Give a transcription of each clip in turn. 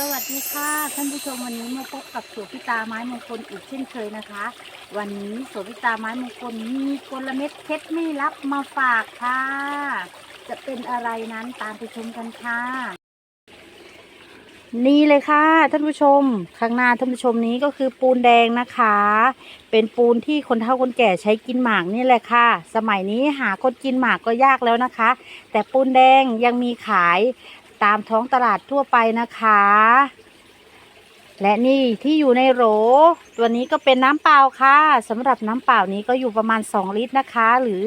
สวัสดีค่ะท่านผู้ชมวันนี้มาพบกับโสพิตาไม้มงคลอีกเช่นเคยนะคะ วันนี้โสพิตาไม้มงคลมีกลเม็ดเคล็ดไม่ลับมาฝากค่ะ จะเป็นอะไรนั้นตามไปชมกันค่ะ นี่เลยค่ะท่านผู้ชม ข้างหน้าท่านผู้ชมนี้ก็คือปูนแดงนะคะ เป็นปูนที่คนเฒ่าคนแก่ใช้กินหมากนี่แหละค่ะ สมัยนี้หาคนกินหมากก็ยากแล้วนะคะ แต่ปูนแดงยังมีขาย ตามท้องตลาดทั่วไปนะคะ และนี่ที่อยู่ในโหล ตัวนี้ก็เป็นน้ำเปล่าค่ะสำหรับน้ำเปล่านี้ก็อยู่ประมาณ 2 ลิตรนะคะ หรือ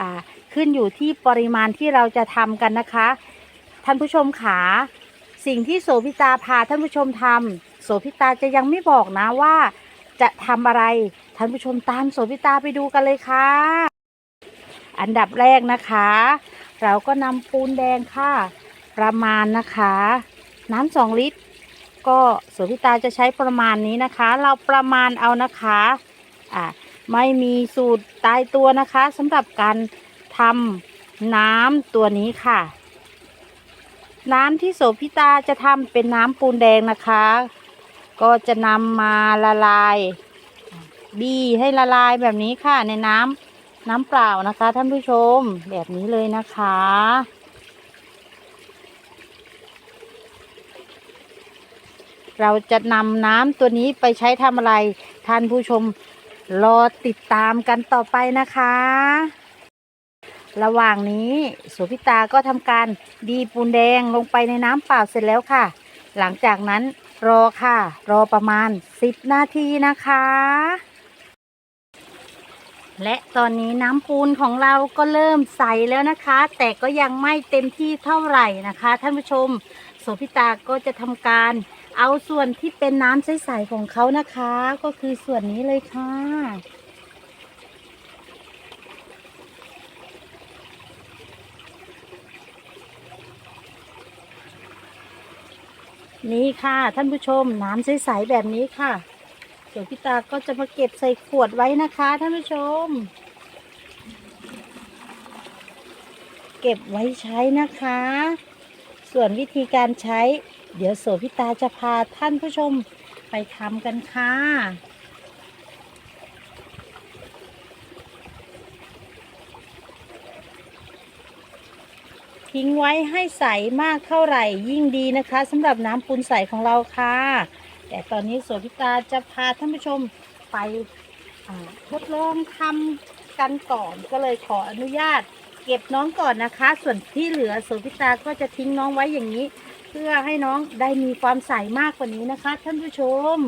อ่าขึ้นอยู่ที่ปริมาณที่เราจะทำกันนะคะ ท่านผู้ชมขาสิ่งที่โสพิตาพาท่านผู้ชมทำโสพิตาจะยังไม่บอกนะว่าจะทำอะไร ท่านผู้ชมตามโสพิตาไปดูกันเลยค่ะ อันดับแรกนะคะ เราก็นำปูนแดงค่ะ ประมาณนะคะ น้ำสองลิตร ก็โสพิตาจะใช้ประมาณนี้นะคะ เราประมาณเอานะคะอ่าไม่มีสูตรตายตัวนะคะสำหรับการทำน้ำตัวนี้ค่ะ น้ำที่โสพิตาจะทำเป็นน้ำปูนแดงนะคะ ก็จะนำมาละลาย บี้ให้ละลายแบบนี้ค่ะในน้ำน้ำเปล่านะคะท่านผู้ชมแบบนี้เลยนะคะ เราจะนำน้ำตัวนี้ไปใช้ทำอะไร ท่านผู้ชมรอติดตามกันต่อไปนะคะ ระหว่างนี้สุพิตาก็ทำการดีปูนแดงลงไปในน้ำเปล่าเสร็จแล้วค่ะ หลังจากนั้นรอค่ะ รอประมาณ 10 นาทีนะคะ และตอนนี้น้ำปูนของเราก็เริ่มใสแล้วนะคะ แต่ก็ยังไม่เต็มที่เท่าไหร่นะคะ ท่านผู้ชมโสพิตาก็จะทำการ เอาส่วนที่เป็นน้ำใสๆของเขานะคะ ก็คือส่วนนี้เลยค่ะ นี่ค่ะท่านผู้ชมน้ำใสๆแบบนี้ค่ะเดี๋ยวพี่ตาก็จะมาเก็บใส่ขวดไว้นะคะท่านผู้ชม เก็บไว้ใช้นะคะ ส่วนวิธีการใช้ เดี๋ยวโสพิตาจะพาท่านผู้ชมไปทำกันค่ะทิ้งไว้ให้ใสมากเท่าไหร่ยิ่งดีนะคะสำหรับน้ำปูนใสของเราค่ะ แต่ตอนนี้โสพิตาจะพาท่านผู้ชมไปทดลองทำกันก่อนก็เลยขออนุญาต เก็บน้องก่อนนะคะ ส่วนที่เหลือโสพิตาก็จะทิ้งน้องไว้อย่างนี้ เพื่อให้น้องได้มีความใสมากกว่านี้นะคะ ท่านผู้ชม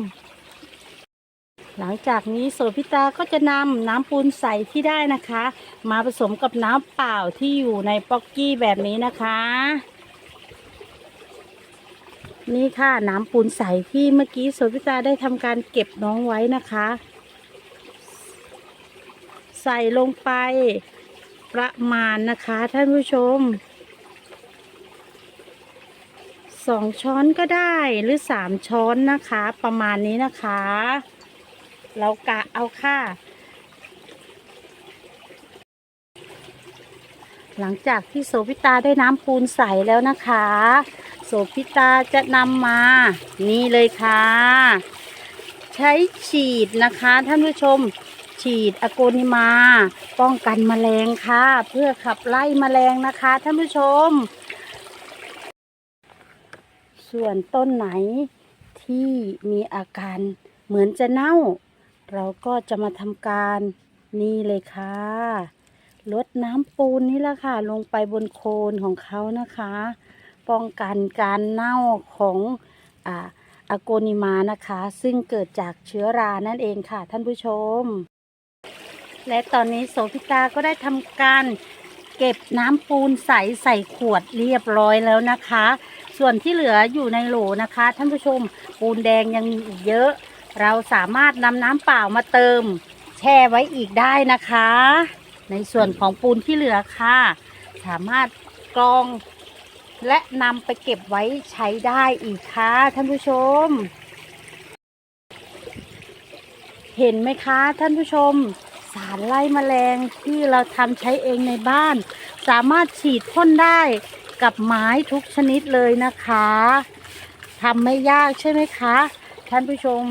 หลังจากนี้โสพิตาก็จะนำน้ำปูนใสที่ได้นะคะ มาผสมกับน้ำเปล่าที่อยู่ในป๊อกกี้แบบนี้นะคะ นี่ค่ะน้ำปูนใสที่เมื่อกี้โสพิตาได้ทำการเก็บน้องไว้นะคะ ใส่ลงไปประมาณนะคะ ท่านผู้ชม สองช้อนก็ได้หรือสามช้อนนะคะ ประมาณนี้นะคะ เรากะเอาค่ะ หลังจากที่โสพิตาได้น้ำปูนใสแล้วนะคะ โสพิตาจะนำมา นี่เลยค่ะ ใช้ฉีดนะคะท่านผู้ชมฉีดอะโกนิมา ป้องกันแมลงค่ะ เพื่อขับไล่แมลงนะคะท่านผู้ชม ส่วนต้นไหนที่มีอาการเหมือนจะเน่า เราก็จะมาทำการนี่เลยค่ะลดน้ำปูนนี่แหละค่ะ ลงไปบนโคนของเขานะคะ ป้องกันการเน่าของอ่าอะโกนิมานะคะ ซึ่งเกิดจากเชื้อรานั่นเองค่ะท่านผู้ชม และตอนนี้โสพิตาก็ได้ทำการเก็บน้ำปูนใสใส่ขวดเรียบร้อยแล้วนะคะ ส่วนที่เหลืออยู่ในโหลนะคะ ท่านผู้ชมปูนแดงยังมีอีกเยอะ เราสามารถนำน้ำเปล่ามาเติม แช่ไว้อีกได้นะคะ ในส่วนของปูนที่เหลือค่ะ สามารถกรองและนำไปเก็บไว้ใช้ได้อีกค่ะท่านผู้ชม เห็นไหมคะท่านผู้ชม สารไล่แมลงที่เราทำใช้เองในบ้าน สามารถฉีดพ่นได้ กับไม้ทุกชนิดเลยนะคะทำไม่ยากใช่ไหมคะ ท่านผู้ชม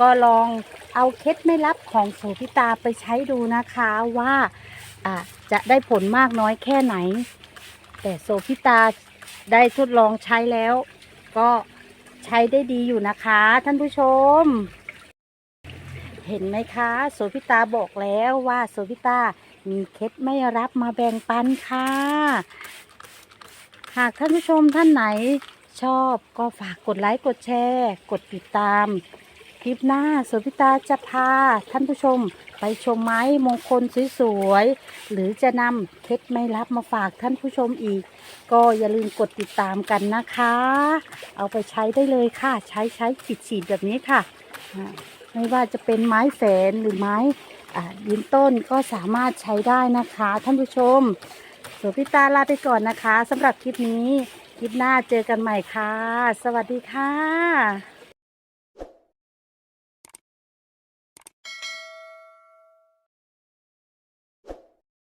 ก็ลองเอาเคล็ดไม่ลับของโสพิตาไปใช้ดูนะคะว่าอ่าจะได้ผลมากน้อยแค่ไหน แต่โสพิตาได้ทดลองใช้แล้ว ก็ใช้ได้ดีอยู่นะคะ ท่านผู้ชม เห็นไหมคะ โสพิตาบอกแล้วว่าโสพิตามีเคล็ดไม่รับมาแบ่งปันค่ะ หากท่านผู้ชมท่านไหนชอบก็ฝากกดไลค์กดแชร์ กดติดตาม คลิปหน้าโสพิตาจะพาท่านผู้ชมไปชมไม้มงคลสวยๆหรือจะนำเคล็ดไม่รับมาฝากท่านผู้ชมอีก ก็อย่าลืมกดติดตามกันนะคะ เอาไปใช้ได้เลยค่ะ ใช้ใช้ฉีดฉีดแบบนี้ค่ะ ไม่ว่าจะเป็นไม้แฝนหรือไม้ยืนต้นก็สามารถใช้ได้นะคะ ท่านผู้ชม โสพิตาลาไปก่อนนะคะสำหรับคลิปนี้ คลิปหน้าเจอกันใหม่ค่ะ สวัสดีค่ะ